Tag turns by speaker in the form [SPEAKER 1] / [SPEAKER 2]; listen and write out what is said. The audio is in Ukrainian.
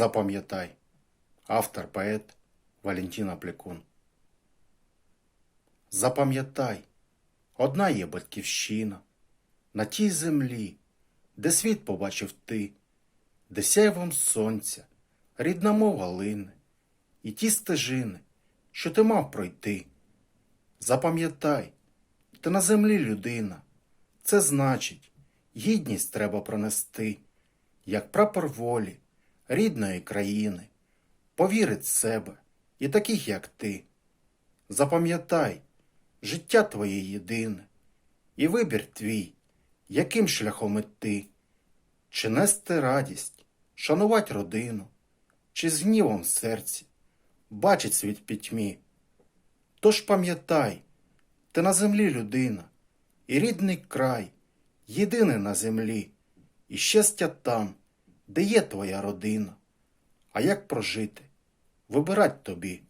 [SPEAKER 1] Запам'ятай. Автор поет Валентина Плікун. Запам'ятай, одна є батьківщина на тій землі, де світ побачив ти, де сяйвом сонця, рідна мова лине, і ті стежини, що ти мав пройти. Запам'ятай, ти на землі людина, це значить, гідність треба пронести, як прапор волі, рідної країни, повірить в себе і таких, як ти. Запам'ятай, життя твоє єдине, і вибір твій, яким шляхом іти, чи нести радість, шанувати родину, чи з гнівом в серці, бачить світ пітьмі. Тож пам'ятай, ти на землі людина, і рідний край, єдиний на землі, і щастя там, де є твоя родина. А як прожити? Вибирать тобі.